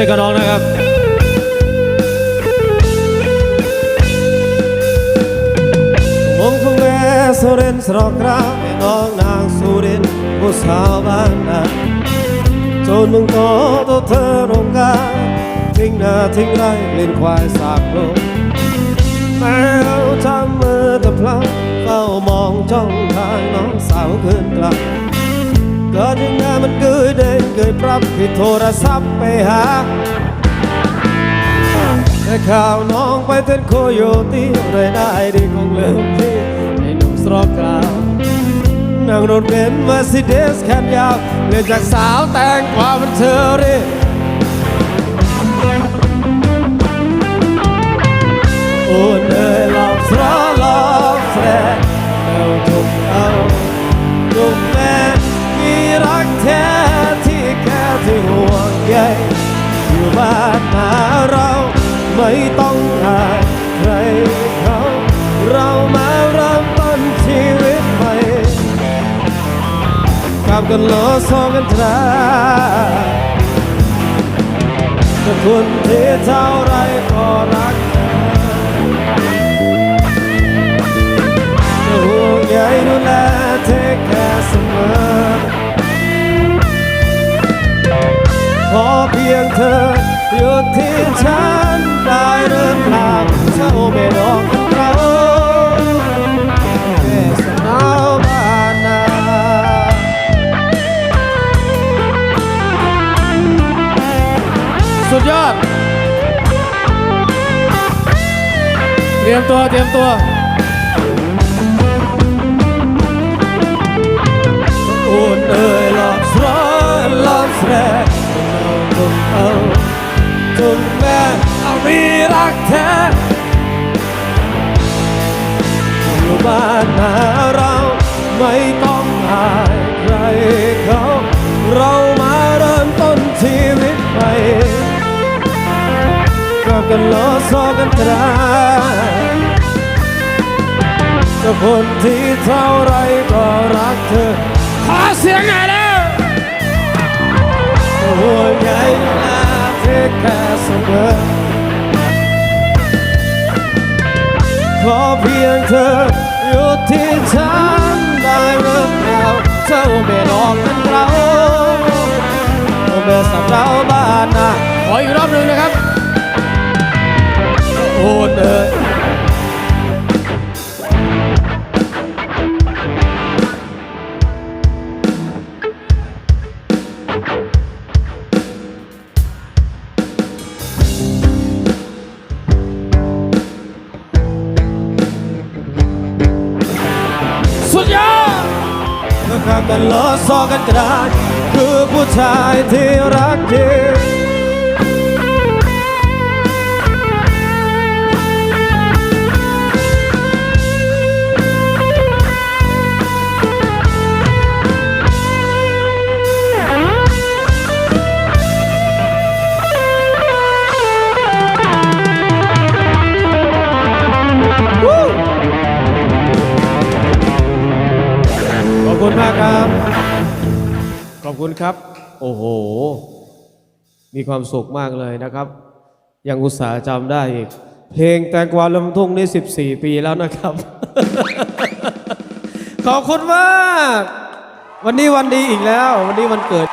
วยกับน้องนะครับมงคงแม่สุรินสระกราแม่น้องนางสุรินผู้สาวบ้านนาจนมึงโตตัวเธอรงกาทิ้งนาทิ้งไรเล่นควายสากลงแม่เราทำมือตะพลังเฝ้ามองจ้องทางน้องสาวขึ้นกลับ ก็ยังงามันเกิดเด้งเกิดปรับที่โทรศัพท์ไปหาแต่ข่าวน้องไปเป็นโคโยตี้รายได้ดีคงเลิมที่ในหนุ่มสตรอกราวนั่งรถเบนซ์มาซิเดสแขนยาวเรียจากสาวแต่งกว่ามันเธอเรีโอยู่บ้าหาเราไม่ต้องหาใครเขาเรามาเริ่มต้นชีวิตใหม่กับกันล้อซองกันทราถ้าคนที่เท่าไรก็รัก ดยอด เตรียมตัว เตรียมตัวอุ่นเอ่ยหลอกร้อนหลอกแฝงเอาจนเอาจนแม่เอามีรักแท้อยู่บ้าน กับกันล้อซอกันตรากับคนที่เท่าไรก็รักเธอ ขอเสียงหน่อยแล้วห่วงใยดูแลเทคแคร์เสมอขอเพียงเธออยู่ที่ฉันได้เริ่มแล้วเจ้าไม่หลอกกันเรา สุดยอดเมื่อข้ามกันล้อซอกันกระดาษคือผู้ชายที่ากครับ ขอบคุณครับ โอ้โห มีความสุขมากเลยนะครับ ยังอุตส่าห์จำได้อีก เพลงแตงกวาลำทุ่งนี่14 ปีแล้วนะครับ ขอบคุณมาก วันนี้วันดีอีกแล้ว วันนี้วันเกิด